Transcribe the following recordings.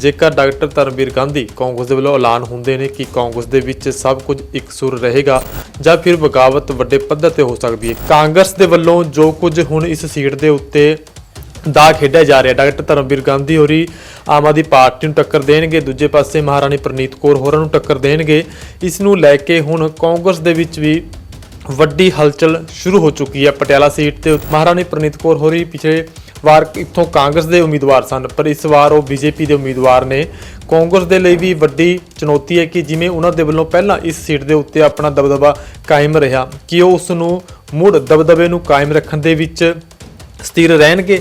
ਜੇਕਰ ਡਾਕਟਰ ਧਰਮਵੀਰ ਗਾਂਧੀ ਕਾਂਗਰਸ ਦੇ ਵੱਲੋਂ ਐਲਾਨ ਹੁੰਦੇ ਨੇ ਕਿ ਕਾਂਗਰਸ ਦੇ ਵਿੱਚ ਸਭ ਕੁਝ ਇੱਕ ਸੁਰ ਰਹੇਗਾ ਜਾਂ ਫਿਰ ਬਗਾਵਤ ਵੱਡੇ ਪੱਧਰ ਤੇ ਹੋ ਸਕਦੀ ਹੈ, ਕਾਂਗਰਸ ਦੇ ਵੱਲੋਂ ਜੋ ਕੁਝ ਹੁਣ ਇਸ ਸੀਟ ਦੇ ਉੱਤੇ ਦਾ ਖੇਡਿਆ ਜਾ ਰਿਹਾ, ਡਾਕਟਰ ਧਰਮਵੀਰ ਗਾਂਧੀ ਹੋਰੀ ਆਮ ਆਦਮੀ ਪਾਰਟੀ ਨੂੰ ਟੱਕਰ ਦੇਣਗੇ, ਦੂਜੇ ਪਾਸੇ ਮਹਾਰਾਣੀ ਪ੍ਰਨੀਤ ਕੌਰ ਹੋਰਾਂ ਨੂੰ ਟੱਕਰ ਦੇਣਗੇ। ਇਸ ਨੂੰ ਲੈ ਕੇ ਹੁਣ ਕਾਂਗਰਸ ਦੇ ਵਿੱਚ ਵੀ ਵੱਡੀ ਹਲਚਲ ਸ਼ੁਰੂ ਹੋ ਚੁੱਕੀ ਹੈ, ਪਟਿਆਲਾ ਸੀਟ ਤੇ ਮਹਾਰਾਣੀ ਪ੍ਰਨੀਤ ਕੌਰ ਹੋਰੀ ਪਿਛਲੇ ਵਾਰ ਇੱਥੋਂ ਕਾਂਗਰਸ ਦੇ ਉਮੀਦਵਾਰ ਸਨ, ਪਰ ਇਸ ਵਾਰ ਉਹ ਬੀਜੇਪੀ ਦੇ ਉਮੀਦਵਾਰ ਨੇ। ਕਾਂਗਰਸ ਦੇ ਲਈ ਵੀ ਵੱਡੀ ਚੁਣੌਤੀ ਹੈ ਕਿ ਜਿਵੇਂ ਉਹਨਾਂ ਦੇ ਵੱਲੋਂ ਪਹਿਲਾਂ ਇਸ ਸੀਟ ਦੇ ਉੱਤੇ ਆਪਣਾ ਦਬਦਬਾ ਕਾਇਮ ਰਿਹਾ, ਕਿ ਉਹ ਉਸ ਨੂੰ ਮੁੜ ਦਬਦਬੇ ਨੂੰ ਕਾਇਮ ਰੱਖਣ ਦੇ ਵਿੱਚ ਸਥਿਰ ਰਹਿਣਗੇ।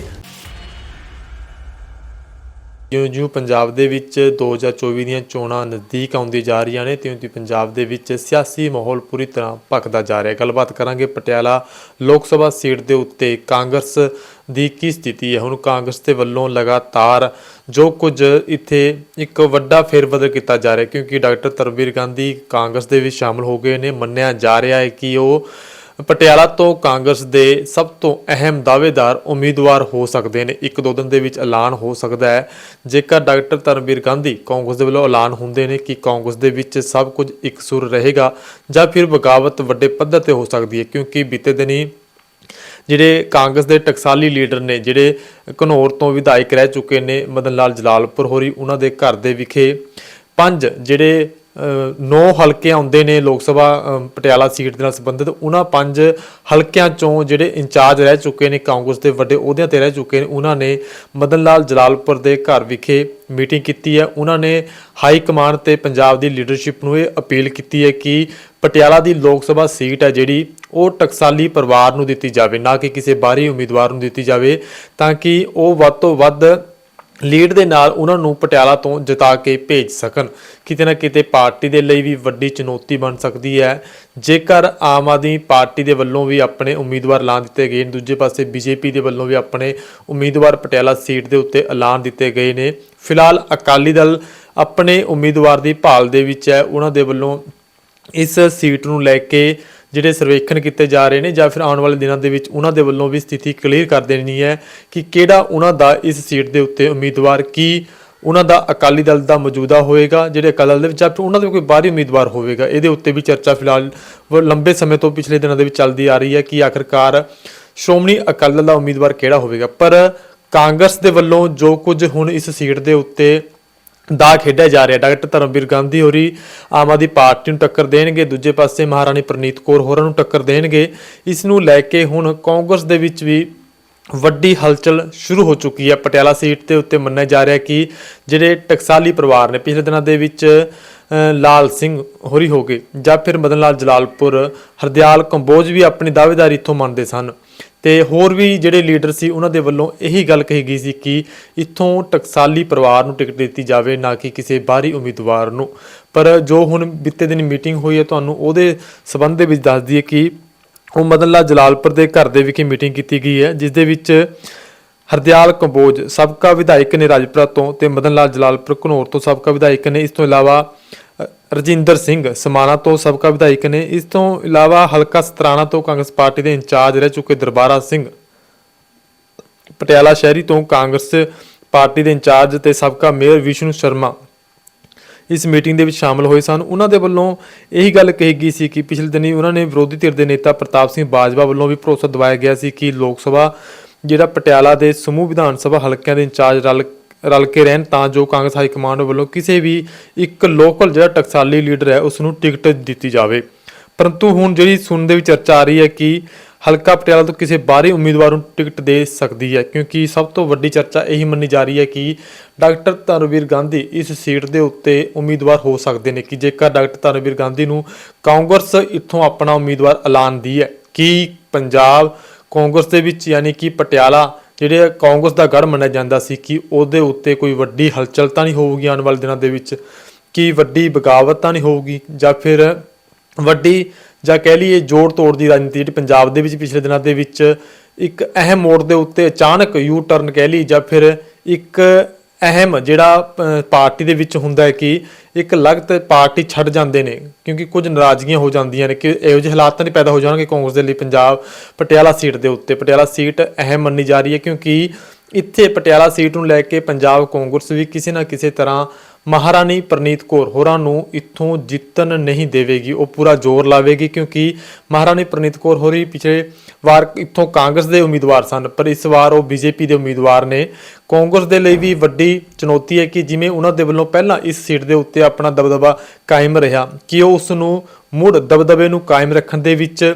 ਜਿਉਂ-ਜਿਉਂ ਪੰਜਾਬ ਦੇ ਵਿੱਚ 2024 ਦੀਆਂ ਚੋਣਾਂ ਨਜ਼ਦੀਕ ਆਉਂਦੀ ਜਾ ਰਹੀਆਂ ਨੇ, ਤਿਉਂ-ਤਿਉਂ ਪੰਜਾਬ ਦੇ ਵਿੱਚ ਸਿਆਸੀ ਮਾਹੌਲ ਪੂਰੀ ਤਰ੍ਹਾਂ ਭਖਦਾ ਜਾ ਰਿਹਾ ਹੈ। ਗੱਲਬਾਤ ਕਰਾਂਗੇ ਪਟਿਆਲਾ ਲੋਕ ਸਭਾ ਸੀਟ ਦੇ ਉੱਤੇ। ਕਾਂਗਰਸ ਦੀ ਕੀ ਸਥਿਤੀ ਹੈ? ਹੁਣ ਕਾਂਗਰਸ ਦੇ ਵੱਲੋਂ ਲਗਾਤਾਰ ਜੋ ਕੁਝ ਇੱਥੇ ਇੱਕ ਵੱਡਾ ਫੇਰਬਦਲ ਕੀਤਾ ਜਾ ਰਿਹਾ ਕਿਉਂਕਿ ਡਾਕਟਰ ਤਰਬੀਰ ਗਾਂਧੀ ਕਾਂਗਰਸ ਦੇ ਵਿੱਚ ਸ਼ਾਮਲ ਹੋ ਗਏ ਨੇ, ਮੰਨਿਆ ਜਾ ਰਿਹਾ ਹੈ ਕਿ ਉਹ ਪਟਿਆਲਾ ਤੋਂ ਕਾਂਗਰਸ ਦੇ ਸਭ ਤੋਂ ਅਹਿਮ ਦਾਅਵੇਦਾਰ ਉਮੀਦਵਾਰ ਹੋ ਸਕਦੇ ਨੇ। ਇੱਕ ਦੋ ਦਿਨ ਦੇ ਵਿੱਚ ਐਲਾਨ ਹੋ ਸਕਦਾ ਹੈ। ਜੇਕਰ ਡਾਕਟਰ ਧਰਮਵੀਰ ਗਾਂਧੀ ਕਾਂਗਰਸ ਦੇ ਵੱਲੋਂ ਐਲਾਨ ਹੁੰਦੇ ਨੇ ਕਿ ਕਾਂਗਰਸ ਦੇ ਵਿੱਚ ਸਭ ਕੁਝ ਇਕਸੁਰ ਰਹੇਗਾ ਜਾਂ ਫਿਰ ਬਗਾਵਤ ਵੱਡੇ ਪੱਧਰ ਤੇ ਹੋ ਸਕਦੀ ਹੈ, ਕਿਉਂਕਿ ਬੀਤੇ ਦਿਨੀ ਜਿਹੜੇ ਕਾਂਗਰਸ ਦੇ ਟਕਸਾਲੀ ਲੀਡਰ ਨੇ, ਜਿਹੜੇ ਘਨੌਰ ਤੋਂ ਵਿਧਾਇਕ ਰਹਿ ਚੁੱਕੇ ਨੇ, ਮਦਨ ਲਾਲ ਜਲਾਲਪੁਰ ਹੋਰੀ, ਉਹਨਾਂ ਦੇ ਘਰ ਦੇ ਵਿਖੇ ਪੰਜ ਜਿਹੜੇ ਨੌ ਹਲਕੇ ਆਉਂਦੇ ਨੇ ਲੋਕ ਸਭਾ ਪਟਿਆਲਾ ਸੀਟ ਦੇ ਨਾਲ ਸੰਬੰਧਿਤ। ਉਹਨਾਂ ਪੰਜ ਹਲਕਿਆਂ ਚੋਂ ਜਿਹੜੇ ਇੰਚਾਰਜ ਰਹਿ ਚੁੱਕੇ ਨੇ ਕਾਂਗਰਸ ਦੇ ਵੱਡੇ ਅਹੁਦਿਆਂ ਤੇ ਰਹਿ ਚੁੱਕੇ ਨੇ। ਉਹਨਾਂ ਨੇ ਮਦਨ ਲਾਲ ਜਲਾਲਪੁਰ ਦੇ ਘਰ ਵਿਖੇ ਮੀਟਿੰਗ ਕੀਤੀ ਹੈ। ਉਹਨਾਂ ਨੇ ਹਾਈ ਕਮਾਂਡ ਤੇ ਪੰਜਾਬ ਦੀ ਲੀਡਰਸ਼ਿਪ ਨੂੰ ਇਹ ਅਪੀਲ ਕੀਤੀ ਹੈ ਕਿ ਪਟਿਆਲਾ ਦੀ ਲੋਕ ਸਭਾ ਸੀਟ ਹੈ ਜਿਹੜੀ, ਉਹ ਟਕਸਾਲੀ ਪਰਿਵਾਰ ਨੂੰ ਦਿੱਤੀ ਜਾਵੇ, ਨਾ ਕਿ ਕਿਸੇ ਬਾਹਰੀ ਉਮੀਦਵਾਰ ਨੂੰ ਦਿੱਤੀ ਜਾਵੇ, ਤਾਂ ਕਿ ਉਹ ਵੱਧ ਤੋਂ ਵੱਧ ਲੀਡ ਦੇ ਨਾਲ ਉਹਨਾਂ ਨੂੰ ਪਟਿਆਲਾ ਤੋਂ ਜਿਤਾ ਕੇ ਭੇਜ ਸਕਣ। ਕਿਤੇ ਨਾ ਕਿਤੇ ਪਾਰਟੀ ਦੇ ਲਈ ਵੀ ਵੱਡੀ ਚੁਣੌਤੀ ਬਣ ਸਕਦੀ ਹੈ। ਜੇਕਰ ਆਮ ਆਦਮੀ ਪਾਰਟੀ ਦੇ ਵੱਲੋਂ ਵੀ ਆਪਣੇ ਉਮੀਦਵਾਰ ਐਲਾਨ ਦਿੱਤੇ ਗਏ ਨੇ, ਦੂਜੇ ਪਾਸੇ ਬੀਜੇਪੀ ਦੇ ਵੱਲੋਂ ਵੀ ਆਪਣੇ ਉਮੀਦਵਾਰ ਪਟਿਆਲਾ ਸੀਟ ਦੇ ਉੱਤੇ ਐਲਾਨ ਦਿੱਤੇ ਗਏ ਨੇ। ਫਿਲਹਾਲ ਅਕਾਲੀ ਦਲ ਆਪਣੇ ਉਮੀਦਵਾਰ ਦੀ ਭਾਲ ਦੇ ਵਿੱਚ ਹੈ। ਉਹਨਾਂ ਦੇ ਵੱਲੋਂ ਇਸ ਸੀਟ ਨੂੰ ਲੈ ਕੇ ਜਿਹੜੇ ਸਰਵੇਖਣ ਕੀਤੇ ਜਾ ਰਹੇ ਨੇ ਜਾਂ ਫਿਰ ਆਉਣ ਵਾਲੇ ਦਿਨਾਂ ਦੇ ਵਿੱਚ ਉਹਨਾਂ ਦੇ ਵੱਲੋਂ ਵੀ ਸਥਿਤੀ ਕਲੀਅਰ ਕਰ ਦੇਣੀ ਹੈ ਕਿ ਕਿਹੜਾ ਉਹਨਾਂ ਦਾ ਇਸ ਸੀਟ ਦੇ ਉੱਤੇ ਉਮੀਦਵਾਰ ਕੀ, ਉਹਨਾਂ ਦਾ ਅਕਾਲੀ ਦਲ ਦਾ ਮੌਜੂਦਾ ਹੋਏਗਾ, ਜਿਹੜੇ ਅਕਾਲੀ ਦਲ ਦੇ ਵਿੱਚ ਜਾਂ ਉਹਨਾਂ ਦੇ ਕੋਈ ਬਾਹਰੀ ਉਮੀਦਵਾਰ ਹੋਵੇਗਾ। ਇਹਦੇ ਉੱਤੇ ਵੀ ਚਰਚਾ ਫਿਲਹਾਲ ਵ- ਲੰਬੇ ਸਮੇਂ ਤੋਂ ਪਿਛਲੇ ਦਿਨਾਂ ਦੇ ਵਿੱਚ ਚੱਲਦੀ ਆ ਰਹੀ ਹੈ ਕਿ ਆਖਰਕਾਰ ਸ਼੍ਰੋਮਣੀ ਅਕਾਲੀ ਦਲ ਦਾ ਉਮੀਦਵਾਰ ਕਿਹੜਾ ਹੋਵੇਗਾ। ਪਰ ਕਾਂਗਰਸ ਦੇ ਵੱਲੋਂ ਜੋ ਕੁਝ ਹੁਣ ਇਸ ਸੀਟ ਦੇ ਉੱਤੇ ਦਾ ਖੇਡਿਆ ਜਾ ਰਿਹਾ। ਡਾਕਟਰ ਧਰਮਵੀਰ ਗਾਂਧੀ ਹੋਰੀ ਆਮ ਆਦਮੀ ਪਾਰਟੀ ਨੂੰ ਟੱਕਰ ਦੇਣਗੇ। ਦੂਜੇ ਪਾਸੇ ਮਹਾਰਾਣੀ ਪ੍ਰਨੀਤ ਕੌਰ ਹੋਰਾਂ ਨੂੰ ਟੱਕਰ ਦੇਣਗੇ। ਇਸ ਨੂੰ ਲੈ ਕੇ ਹੁਣ ਕਾਂਗਰਸ ਦੇ ਵਿੱਚ ਵੀ ਵੱਡੀ ਹਲਚਲ ਸ਼ੁਰੂ ਹੋ ਚੁੱਕੀ ਹੈ। ਪਟਿਆਲਾ ਸੀਟ ਦੇ ਉੱਤੇ ਮੰਨਿਆ ਜਾ ਰਿਹਾ ਕਿ ਜਿਹੜੇ ਟਕਸਾਲੀ ਪਰਿਵਾਰ ਨੇ, ਪਿਛਲੇ ਦਿਨਾਂ ਦੇ ਵਿੱਚ ਲਾਲ ਸਿੰਘ ਹੋਰੀ ਹੋ ਗਏ ਜਾਂ ਫਿਰ ਮਦਨ ਲਾਲ ਜਲਾਲਪੁਰ, ਹਰਦਿਆਲ ਕੰਬੋਜ ਵੀ ਆਪਣੀ ਦਾਅਵੇਦਾਰੀ ਇੱਥੋਂ ਮੰਨਦੇ ਸਨ। ਤੇ ਹੋਰ ਵੀ ਜਿਹੜੇ ਲੀਡਰ ਸੀ, ਉਹਨਾਂ ਦੇ ਵੱਲੋਂ ਇਹੀ ਗੱਲ ਕਹੀ ਗਈ ਸੀ ਕਿ ਇੱਥੋਂ ਟਕਸਾਲੀ ਪਰਿਵਾਰ ਨੂੰ ਟਿਕਟ ਦਿੱਤੀ ਜਾਵੇ, ਨਾ ਕਿ ਕਿਸੇ ਬਾਹਰੀ ਉਮੀਦਵਾਰ ਨੂੰ। ਪਰ ਜੋ ਹੁਣ ਬੀਤੇ ਦਿਨ ਮੀਟਿੰਗ ਹੋਈ ਹੈ, ਤੁਹਾਨੂੰ ਉਹਦੇ ਸਬੰਧ ਦੇ ਵਿੱਚ ਦੱਸ ਦਈਏ ਕਿ ਉਹ ਮਦਨ ਲਾਲ ਜਲਾਲਪੁਰ ਦੇ ਘਰ ਦੇ ਵਿਖੇ ਮੀਟਿੰਗ ਕੀਤੀ ਗਈ ਹੈ, ਜਿਸ ਦੇ ਵਿੱਚ ਹਰਦਿਆਲ ਕੰਬੋਜ, ਸਾਬਕਾ ਵਿਧਾਇਕ ਨੇ ਰਾਜਪੁਰਾ ਤੋਂ ਤੇ ਮਦਨ ਲਾਲ ਜਲਾਲਪੁਰ ਘਨੌਰ ਤੋਂ ਸਾਬਕਾ ਵਿਧਾਇਕ ਨੇ। ਇਸ ਤੋਂ ਇਲਾਵਾ ਰਜਿੰਦਰ ਸਿੰਘ ਸਮਾਣਾ ਤੋਂ ਸਾਬਕਾ ਵਿਧਾਇਕ ਨੇ। ਇਸ ਤੋਂ ਇਲਾਵਾ ਹਲਕਾ ਸਤਰਾਣਾ ਤੋਂ ਕਾਂਗਰਸ ਪਾਰਟੀ ਦੇ ਇੰਚਾਰਜ ਰਹਿ ਚੁੱਕੇ ਦਰਬਾਰਾ ਸਿੰਘ ਪਟਿਆਲਾ ਸ਼ਹਿਰੀ ਤੋਂ ਕਾਂਗਰਸ ਪਾਰਟੀ ਦੇ ਇੰਚਾਰਜ ਤੇ ਸਾਬਕਾ ਮੇਅਰ ਵਿਸ਼ਨੂੰ ਸ਼ਰਮਾ ਇਸ ਮੀਟਿੰਗ ਦੇ ਵਿੱਚ ਸ਼ਾਮਲ ਹੋਏ ਸਨ। ਉਹਨਾਂ ਦੇ ਵੱਲੋਂ ਇਹੀ ਗੱਲ ਕਹੀ ਗਈ ਸੀ ਕਿ ਪਿਛਲੇ ਦਿਨੀ ਉਹਨਾਂ ਨੇ ਵਿਰੋਧੀ ਧਿਰ ਦੇ ਨੇਤਾ ਪ੍ਰਤਾਪ ਸਿੰਘ ਬਾਜਵਾ ਵੱਲੋਂ ਵੀ ਭਰੋਸਾ ਦਿਵਾਇਆ ਗਿਆ ਸੀ ਕਿ ਲੋਕ ਸਭਾ ਜਿਹੜਾ ਪਟਿਆਲਾ ਦੇ ਸਮੂਹ ਵਿਧਾਨ ਸਭਾ ਹਲਕਿਆਂ ਦੇ ਇੰਚਾਰਜ ਰਲ ਰਲ ਕੇ ਰਹਿਣ ਤਾਂ ਜੋ ਕਾਂਗਰਸ ਹਾਈ ਕਮਾਂਡ ਵੱਲੋਂ ਕਿਸੇ ਵੀ ਇੱਕ ਲੋਕਲ ਜਿਹੜਾ ਟਕਸਾਲੀ ਲੀਡਰ ਹੈ ਉਸ ਨੂੰ ਟਿਕਟ ਦਿੱਤੀ ਜਾਵੇ। ਪਰੰਤੂ ਹੁਣ ਜਿਹੜੀ ਸੁਣਨ ਦੇ ਵਿੱਚ ਚਰਚਾ ਆ ਰਹੀ ਹੈ ਕਿ ਹਲਕਾ ਪਟਿਆਲਾ ਤੋਂ ਕਿਸੇ ਬਾਹਰੀ ਉਮੀਦਵਾਰ ਨੂੰ ਟਿਕਟ ਦੇ ਸਕਦੀ ਹੈ, ਕਿਉਂਕਿ ਸਭ ਤੋਂ ਵੱਡੀ ਚਰਚਾ ਇਹੀ ਮੰਨੀ ਜਾ ਰਹੀ ਹੈ ਕਿ ਡਾਕਟਰ ਧਰਮਵੀਰ ਗਾਂਧੀ ਇਸ ਸੀਟ ਦੇ ਉੱਤੇ ਉਮੀਦਵਾਰ ਹੋ ਸਕਦੇ ਨੇ, ਕਿ ਜੇਕਰ ਡਾਕਟਰ ਧਰਮਵੀਰ ਗਾਂਧੀ ਨੂੰ ਕਾਂਗਰਸ ਇੱਥੋਂ ਆਪਣਾ ਉਮੀਦਵਾਰ ਐਲਾਨਦੀ ਹੈ, ਕਿ ਪੰਜਾਬ ਕਾਂਗਰਸ ਦੇ ਵਿੱਚ ਯਾਨੀ ਕਿ ਪਟਿਆਲਾ ਜਿਹੜੇ ਕਾਂਗਰਸ ਦਾ ਗੜ ਮੰਨਿਆ ਜਾਂਦਾ ਸੀ ਕਿ ਉਹਦੇ ਉੱਤੇ ਕੋਈ ਵੱਡੀ ਹਲਚਲ ਤਾਂ ਨਹੀਂ ਹੋਊਗੀ ਆਉਣ ਵਾਲੇ ਦਿਨਾਂ ਦੇ ਵਿੱਚ, ਕਿ ਵੱਡੀ ਬਗਾਵਤ ਤਾਂ ਨਹੀਂ ਹੋਊਗੀ ਜਾਂ ਫਿਰ ਵੱਡੀ ਜਾਂ ਕਹਿ ਲਈਏ ਜੋੜ ਤੋੜ ਦੀ ਰਾਜਨੀਤੀ ਜਿਹੜੀ ਪੰਜਾਬ ਦੇ ਵਿੱਚ ਪਿਛਲੇ ਦਿਨਾਂ ਦੇ ਵਿੱਚ ਇੱਕ ਅਹਿਮ ਮੋੜ ਦੇ ਉੱਤੇ ਅਚਾਨਕ ਯੂ ਟਰਨ ਕਹਿ ਲਈ ਜਾਂ ਫਿਰ ਇੱਕ ਅਹਿਮ ਜਿਹੜਾ ਪਾਰਟੀ ਦੇ ਵਿੱਚ ਹੁੰਦਾ ਹੈ ਕਿ ਇੱਕ ਲਗਤ ਪਾਰਟੀ ਛੱਡ ਜਾਂਦੇ ਨੇ, ਕਿਉਂਕਿ ਕੁਝ ਨਾਰਾਜ਼ਗੀਆਂ ਹੋ ਜਾਂਦੀਆਂ ਨੇ ਕਿ ਇਹੋ ਜਿਹੇ ਹਾਲਾਤ ਤਾਂ ਨਹੀਂ ਪੈਦਾ ਹੋ ਜਾਣਗੇ ਕਾਂਗਰਸ ਦੇ ਲਈ। ਪੰਜਾਬ ਪਟਿਆਲਾ ਸੀਟ ਦੇ ਉੱਤੇ, ਪਟਿਆਲਾ ਸੀਟ ਅਹਿਮ ਮੰਨੀ ਜਾ ਰਹੀ ਹੈ ਕਿਉਂਕਿ ਇੱਥੇ ਪਟਿਆਲਾ ਸੀਟ ਨੂੰ ਲੈ ਕੇ ਪੰਜਾਬ ਕਾਂਗਰਸ ਵੀ ਕਿਸੇ ਨਾ ਕਿਸੇ ਤਰ੍ਹਾਂ ਮਹਾਰਾਣੀ ਪ੍ਰਨੀਤ ਕੌਰ ਹੋਰਾਂ ਨੂੰ ਇੱਥੋਂ ਜਿੱਤਣ ਨਹੀਂ ਦੇਵੇਗੀ, ਉਹ ਪੂਰਾ ਜ਼ੋਰ ਲਾਵੇਗੀ ਕਿਉਂਕਿ ਮਹਾਰਾਣੀ ਪ੍ਰਨੀਤ ਕੌਰ ਹੋਰੀ ਪਿਛਲੇ ਵਾਰ ਇੱਥੋਂ ਕਾਂਗਰਸ ਦੇ ਉਮੀਦਵਾਰ ਸਨ, ਪਰ ਇਸ ਵਾਰ ਉਹ ਬੀਜੇਪੀ ਦੇ ਉਮੀਦਵਾਰ ਨੇ। ਕਾਂਗਰਸ ਦੇ ਲਈ ਵੀ ਵੱਡੀ ਚੁਣੌਤੀ ਹੈ ਕਿ ਜਿਵੇਂ ਉਹਨਾਂ ਦੇ ਵੱਲੋਂ ਪਹਿਲਾਂ ਇਸ ਸੀਟ ਦੇ ਉੱਤੇ ਆਪਣਾ ਦਬਦਬਾ ਕਾਇਮ ਰਿਹਾ, ਕਿ ਉਹ ਉਸ ਨੂੰ ਮੁੜ ਦਬਦਬੇ ਨੂੰ ਕਾਇਮ ਰੱਖਣ ਦੇ ਵਿੱਚ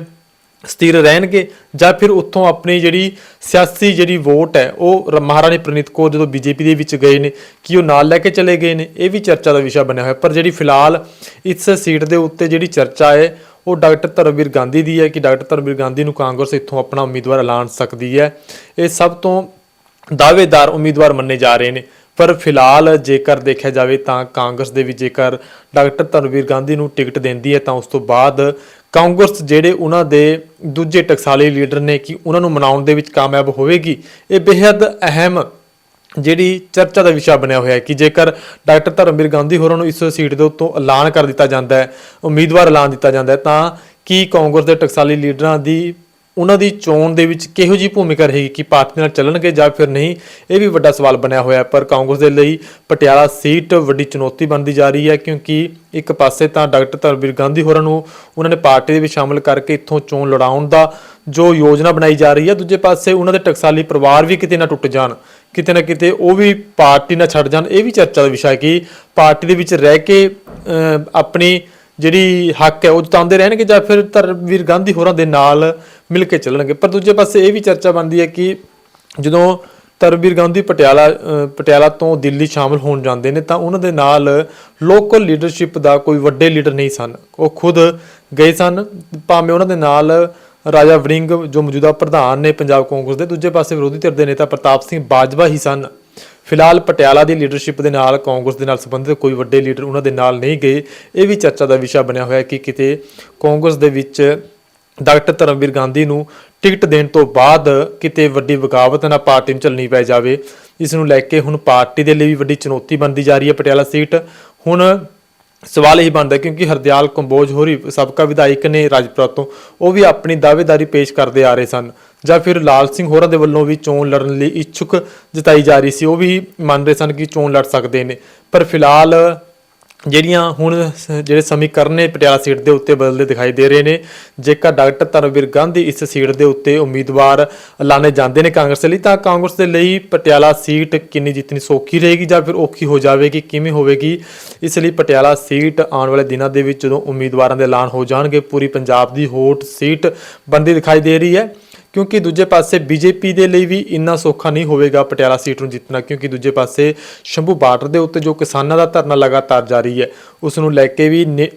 ਸਥਿਰ ਰਹਿਣਗੇ ਜਾਂ ਫਿਰ ਉੱਥੋਂ ਆਪਣੀ ਜਿਹੜੀ ਸਿਆਸੀ ਜਿਹੜੀ ਵੋਟ ਹੈ, ਉਹ ਰ- ਮਹਾਰਾਣੀ ਪ੍ਰਨੀਤ ਕੌਰ ਜਦੋਂ ਬੀਜੇਪੀ ਦੇ ਵਿੱਚ ਗਏ ਨੇ, ਕਿ ਉਹ ਨਾਲ ਲੈ ਕੇ ਚਲੇ ਗਏ ਨੇ, ਇਹ ਵੀ ਚਰਚਾ ਦਾ ਵਿਸ਼ਾ ਬਣਿਆ ਹੋਇਆ। ਪਰ ਜਿਹੜੀ ਫਿਲਹਾਲ ਇਸ ਸੀਟ ਦੇ ਉੱਤੇ ਜਿਹੜੀ ਚਰਚਾ ਹੈ ਉਹ ਡਾਕਟਰ ਧਰਮਵੀਰ ਗਾਂਧੀ ਦੀ ਹੈ ਕਿ ਡਾਕਟਰ ਧਰਮਵੀਰ ਗਾਂਧੀ ਨੂੰ ਕਾਂਗਰਸ ਇੱਥੋਂ ਆਪਣਾ ਉਮੀਦਵਾਰ ਐਲਾਨ ਸਕਦੀ ਹੈ। ਇਹ ਸਭ ਤੋਂ ਦਾਅਵੇਦਾਰ ਉਮੀਦਵਾਰ ਮੰਨੇ ਜਾ ਰਹੇ ਨੇ। ਪਰ ਫਿਲਹਾਲ ਜੇਕਰ ਦੇਖਿਆ ਜਾਵੇ ਤਾਂ ਕਾਂਗਰਸ ਦੇ ਵਿੱਚ ਜੇਕਰ ਡਾਕਟਰ ਧਰਮਵੀਰ ਗਾਂਧੀ ਨੂੰ ਟਿਕਟ ਦਿੰਦੀ ਹੈ ਤਾਂ ਉਸ ਤੋਂ ਬਾਅਦ ਕਾਂਗਰਸ ਜਿਹੜੇ ਉਹਨਾਂ ਦੇ ਦੂਜੇ ਟਕਸਾਲੀ ਲੀਡਰ ਨੇ ਕਿ ਉਹਨਾਂ ਨੂੰ ਮਨਾਉਣ ਦੇ ਵਿੱਚ ਕਾਮਯਾਬ ਹੋਵੇਗੀ। ਇਹ ਬੇहद ਅਹਿਮ ਜਿਹੜੀ ਚਰਚਾ ਦਾ ਵਿਸ਼ਾ ਬਣਿਆ ਹੋਇਆ ਹੈ ਕਿ ਜੇਕਰ ਡਾਕਟਰ ਧਰਮਵੀਰ ਗਾਂਧੀ ਹੋਰਾਂ ਨੂੰ ਇਸ ਸੀਟ ਦੇ ਉੱਤੋਂ ਐਲਾਨ ਕਰ ਦਿੱਤਾ ਜਾਂਦਾ ਹੈ, ਉਮੀਦਵਾਰ ਐਲਾਨ ਦਿੱਤਾ ਜਾਂਦਾ ਹੈ, ਤਾਂ ਕੀ ਕਾਂਗਰਸ ਦੇ ਟਕਸਾਲੀ ਲੀਡਰਾਂ ਦੀ ਉਹਨਾਂ ਦੀ ਚੋਣ ਦੇ ਵਿੱਚ ਕਿਹੋ ਜੀ ਭੂਮਿਕਾ ਰਹੇਗੀ? ਕਿ ਪਾਰਟੀ ਨਾਲ ਚੱਲਣਗੇ ਜਾਂ ਫਿਰ ਨਹੀਂ? ਇਹ ਵੀ ਵੱਡਾ ਸਵਾਲ ਬਣਿਆ ਹੋਇਆ ਪਰ ਕਾਂਗਰਸ ਦੇ ਲਈ ਪਟਿਆਲਾ ਸੀਟ ਵੱਡੀ ਚੁਣੌਤੀ ਬਣਦੀ ਜਾ ਰਹੀ ਹੈ, ਕਿਉਂਕਿ ਇੱਕ ਪਾਸੇ ਤਾਂ ਡਾਕਟਰ ਧਰਮਵੀਰ ਗਾਂਧੀ ਹੋਰਾਂ ਨੂੰ ਉਹਨਾਂ ਨੇ ਪਾਰਟੀ ਦੇ ਵਿੱਚ ਸ਼ਾਮਲ ਕਰਕੇ ਇੱਥੋਂ ਚੋਣ ਲੜਾਉਣ ਦਾ ਜੋ ਯੋਜਨਾ ਬਣਾਈ ਜਾ ਰਹੀ ਹੈ, ਦੂਜੇ ਪਾਸੇ ਉਹਨਾਂ ਦੇ ਟਕਸਾਲੀ ਪਰਿਵਾਰ ਵੀ ਕਿਤੇ ਨਾ ਟੁੱਟ ਜਾਣ, ਕਿਤੇ ਨਾ ਕਿਤੇ ਉਹ ਵੀ ਪਾਰਟੀ ਨਾ ਛੱਡ ਜਾਣ, ਇਹ ਵੀ ਚਰਚਾ ਦਾ ਵਿਸ਼ਾ ਹੈ ਕਿ ਪਾਰਟੀ ਦੇ ਵਿੱਚ ਰਹਿ ਕੇ ਆਪਣੀ ਜਿਹੜੀ ਹੱਕ ਹੈ ਉਹ ਜਤਾਉਂਦੇ ਰਹਿਣਗੇ ਜਾਂ ਫਿਰ ਧਰਮਵੀਰ ਗਾਂਧੀ ਹੋਰਾਂ ਦੇ ਨਾਲ ਮਿਲ ਕੇ ਚੱਲਣਗੇ। ਪਰ ਦੂਜੇ ਪਾਸੇ ਇਹ ਵੀ ਚਰਚਾ ਬਣਦੀ ਹੈ ਕਿ ਜਦੋਂ ਧਰਮਵੀਰ ਗਾਂਧੀ ਪਟਿਆਲਾ ਪਟਿਆਲਾ ਤੋਂ ਦਿੱਲੀ ਸ਼ਾਮਲ ਹੋਣ ਜਾਂਦੇ ਨੇ ਤਾਂ ਉਹਨਾਂ ਦੇ ਨਾਲ ਲੋਕਲ ਲੀਡਰਸ਼ਿਪ ਦਾ ਕੋਈ ਵੱਡੇ ਲੀਡਰ ਨਹੀਂ ਸਨ। ਉਹ ਖੁਦ ਗਏ ਸਨ। ਭਾਵੇਂ ਉਹਨਾਂ ਦੇ ਨਾਲ ਰਾਜਾ ਵਰਿੰਗ ਜੋ ਮੌਜੂਦਾ ਪ੍ਰਧਾਨ ਨੇ ਪੰਜਾਬ ਕਾਂਗਰਸ ਦੇ, ਦੂਜੇ ਪਾਸੇ ਵਿਰੋਧੀ ਧਿਰ ਦੇ ਨੇਤਾ ਪ੍ਰਤਾਪ ਸਿੰਘ ਬਾਜਵਾ ਹੀ ਸਨ। ਫਿਲਹਾਲ ਪਟਿਆਲਾ ਦੀ ਲੀਡਰਸ਼ਿਪ ਦੇ ਨਾਲ ਕਾਂਗਰਸ ਦੇ ਨਾਲ ਸੰਬੰਧਿਤ ਕੋਈ ਵੱਡੇ ਲੀਡਰ ਉਹਨਾਂ ਦੇ ਨਾਲ ਨਹੀਂ ਗਏ। ਇਹ ਵੀ ਚਰਚਾ ਦਾ ਵਿਸ਼ਾ ਬਣਿਆ ਹੋਇਆ ਕਿ ਕਿਤੇ ਕਾਂਗਰਸ ਦੇ ਵਿੱਚ ਡਾਕਟਰ ਧਰਮਵੀਰ ਗਾਂਧੀ ਨੂੰ ਟਿਕਟ ਦੇਣ ਤੋਂ ਬਾਅਦ ਕਿਤੇ ਵੱਡੀ ਬਗਾਵਤ ਨਾ ਪਾਰਟੀ ਨੂੰ ਚੱਲਣੀ ਪੈ ਜਾਵੇ। ਇਸ ਨੂੰ ਲੈ ਕੇ ਹੁਣ ਪਾਰਟੀ ਦੇ ਲਈ ਵੀ ਵੱਡੀ ਚੁਣੌਤੀ ਬਣਦੀ ਜਾ ਰਹੀ ਹੈ ਪਟਿਆਲਾ ਸੀਟ। ਹੁਣ ਸਵਾਲ ਇਹ ਬਣਦਾ ਕਿਉਂਕਿ ਹਰਦਿਆਲ ਕੰਬੋਜ ਹੋਰੀ ਸਾਬਕਾ ਵਿਧਾਇਕ ਨੇ ਰਾਜਪੁਰਾ ਤੋਂ, ਉਹ ਵੀ ਆਪਣੀ ਦਾਅਵੇਦਾਰੀ ਪੇਸ਼ ਕਰਦੇ ਆ ਰਹੇ ਸਨ। ਜਾਂ ਫਿਰ ਲਾਲ ਸਿੰਘ ਹੋਰਾਂ ਦੇ ਵੱਲੋਂ ਵੀ ਚੋਣ ਲੜਨ ਲਈ ਇੱਛੁਕ ਜਤਾਈ ਜਾ ਰਹੀ ਸੀ, ਉਹ ਵੀ ਮੰਨ ਰਹੇ ਸਨ ਕਿ ਚੋਣ ਲੜ ਸਕਦੇ ਨੇ। ਪਰ ਫਿਲਹਾਲ ਜਿਹੜੀਆਂ ਹੁਣ ਜਿਹੜੇ ਸਮੀਕਰਨ ਨੇ ਪਟਿਆਲਾ ਸੀਟ ਦੇ ਉੱਤੇ ਬਦਲਦੇ ਦਿਖਾਈ ਦੇ ਰਹੇ ਨੇ, ਜੇਕਰ ਡਾਕਟਰ ਧਰਮਵੀਰ ਗਾਂਧੀ ਇਸ ਸੀਟ ਦੇ ਉੱਤੇ ਉਮੀਦਵਾਰ ਐਲਾਨੇ ਜਾਂਦੇ ਨੇ ਕਾਂਗਰਸ ਲਈ, ਤਾਂ ਕਾਂਗਰਸ ਦੇ ਲਈ ਪਟਿਆਲਾ ਸੀਟ ਕਿੰਨੀ ਜਿੱਤਣੀ ਸੌਖੀ ਰਹੇਗੀ ਜਾਂ ਫਿਰ ਔਖੀ ਹੋ ਜਾਵੇਗੀ, ਕਿਵੇਂ ਹੋਵੇਗੀ? ਇਸ ਲਈ ਪਟਿਆਲਾ ਸੀਟ ਆਉਣ ਵਾਲੇ ਦਿਨਾਂ ਦੇ ਵਿੱਚ ਜਦੋਂ ਉਮੀਦਵਾਰਾਂ ਦੇ ਐਲਾਨ ਹੋ ਜਾਣਗੇ, ਪੂਰੀ ਪੰਜਾਬ ਦੀ ਹੋਟ ਸੀਟ ਬੰਦੀ ਦਿਖਾਈ ਦੇ ਰਹੀ ਹੈ। ਕਿਉਂਕਿ ਦੂਜੇ ਪਾਸੇ ਬੀਜੇਪੀ ਦੇ ਲਈ ਵੀ ਇੰਨਾ ਸੌਖਾ ਨਹੀਂ ਹੋਵੇਗਾ ਪਟਿਆਲਾ ਸੀਟ ਨੂੰ ਜਿੱਤਣਾ, ਕਿਉਂਕਿ ਦੂਜੇ ਪਾਸੇ ਸ਼ੰਭੂ ਬਾਰਡਰ ਦੇ ਉੱਤੇ ਜੋ ਕਿਸਾਨਾਂ ਦਾ ਧਰਨਾ ਲਗਾਤਾਰ ਜਾਰੀ ਹੈ, ਉਸ ਨੂੰ ਲੈ ਕੇ ਵੀ ਨੇ-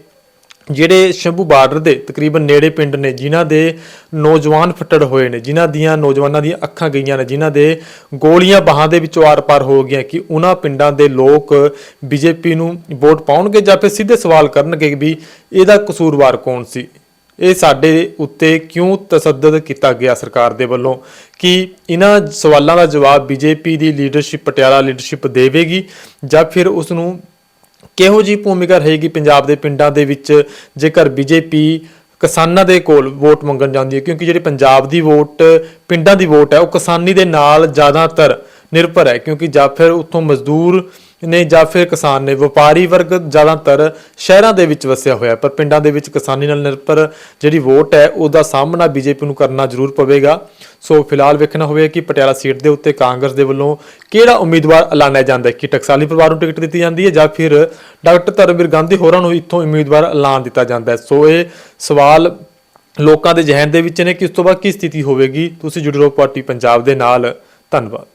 ਜਿਹੜੇ ਸ਼ੰਭੂ ਬਾਰਡਰ ਦੇ ਤਕਰੀਬਨ ਨੇੜੇ ਪਿੰਡ ਨੇ, ਜਿਨ੍ਹਾਂ ਦੇ ਨੌਜਵਾਨ ਫੱਟੜ ਹੋਏ ਨੇ, ਜਿਨ੍ਹਾਂ ਦੀਆਂ ਨੌਜਵਾਨਾਂ ਦੀਆਂ ਅੱਖਾਂ ਗਈਆਂ ਨੇ, ਜਿਨ੍ਹਾਂ ਦੇ ਗੋਲੀਆਂ ਬਾਹਾਂ ਦੇ ਵਿੱਚੋਂ ਆਰ-ਪਾਰ ਹੋ ਗਈਆਂ, ਕਿ ਉਹਨਾਂ ਪਿੰਡਾਂ ਦੇ ਲੋਕ ਬੀਜੇਪੀ ਨੂੰ ਵੋਟ ਪਾਉਣਗੇ ਜਾਂ ਫਿਰ ਸਿੱਧੇ ਸਵਾਲ ਕਰਨਗੇ ਵੀ ਇਹਦਾ ਕਸੂਰਵਾਰ ਕੌਣ ਸੀ? ਇਹ ਸਾਡੇ ਉੱਤੇ ਕਿਉਂ ਤਸੱਦਦ ਕੀਤਾ ਗਿਆ ਸਰਕਾਰ ਦੇ ਵੱਲੋਂ? ਕਿ ਇਹਨਾਂ ਸਵਾਲਾਂ ਦਾ ਜਵਾਬ ਬੀਜੇਪੀ ਦੀ ਲੀਡਰਸ਼ਿਪ ਪਟਿਆਲਾ ਲੀਡਰਸ਼ਿਪ ਦੇਵੇਗੀ ਜਾਂ ਫਿਰ ਉਸ ਨੂੰ ਕਿਹੋ ਜੀ ਭੂਮਿਕਾ ਰਹੇਗੀ ਪੰਜਾਬ ਦੇ ਪਿੰਡਾਂ ਦੇ ਵਿੱਚ ਜੇਕਰ ਬੀਜੇਪੀ ਕਿਸਾਨਾਂ ਦੇ ਕੋਲ ਵੋਟ ਮੰਗਣ ਜਾਂਦੀ ਹੈ? ਕਿਉਂਕਿ ਜਿਹੜੀ ਪੰਜਾਬ ਦੀ ਵੋਟ, ਪਿੰਡਾਂ ਦੀ ਵੋਟ ਹੈ, ਉਹ ਕਿਸਾਨੀ ਦੇ ਨਾਲ ਜ਼ਿਆਦਾਤਰ ਨਿਰਭਰ ਹੈ, ਕਿਉਂਕਿ ਜਾਂ ਫਿਰ ਉੱਥੋਂ ਮਜ਼ਦੂਰ ਨੇ ਜਾਂ ਫਿਰ ਕਿਸਾਨ ਨੇ ਵਪਾਰੀ ਵਰਗ ਜ਼ਿਆਦਾਤਰ ਸ਼ਹਿਰਾਂ ਦੇ ਵਿੱਚ ਵਸਿਆ ਹੋਇਆ ਪਰ ਪਿੰਡਾਂ ਦੇ ਵਿੱਚ ਕਿਸਾਨੀ ਨਾਲ ਨਿਰਭਰ ਜਿਹੜੀ ਵੋਟ ਹੈ, ਉਹਦਾ ਸਾਹਮਣਾ ਬੀਜੇਪੀ ਨੂੰ ਕਰਨਾ ਜ਼ਰੂਰ ਪਵੇਗਾ। ਸੋ ਫਿਲਹਾਲ ਵੇਖਣਾ ਹੋਵੇ ਕਿ ਪਟਿਆਲਾ ਸੀਟ ਦੇ ਉੱਤੇ ਕਾਂਗਰਸ ਦੇ ਵੱਲੋਂ ਕਿਹੜਾ ਉਮੀਦਵਾਰ ਐਲਾਨਿਆ ਜਾਂਦਾ ਹੈ, ਕਿ ਟਕਸਾਲੀ ਪਰਿਵਾਰ ਨੂੰ ਟਿਕਟ ਦਿੱਤੀ ਜਾਂਦੀ ਹੈ ਜਾਂ ਫਿਰ ਡਾਕਟਰ ਧਰਮਵੀਰ ਗਾਂਧੀ ਹੋਰਾਂ ਨੂੰ ਇੱਥੋਂ ਉਮੀਦਵਾਰ ਐਲਾਨ ਦਿੱਤਾ ਜਾਂਦਾ ਹੈ। ਸੋ ਇਹ ਸਵਾਲ ਲੋਕਾਂ ਦੇ ਜ਼ਿਹਨ ਦੇ ਵਿੱਚ ਨੇ ਕਿ ਉਸ ਤੋਂ ਬਾਅਦ ਕੀ ਸਥਿਤੀ ਹੋਵੇਗੀ। ਤੁਸੀਂ ਜੁੜੇ ਰਹੋ ਪਾਰਟੀ ਪੰਜਾਬ ਦੇ ਨਾਲ। ਧੰਨਵਾਦ।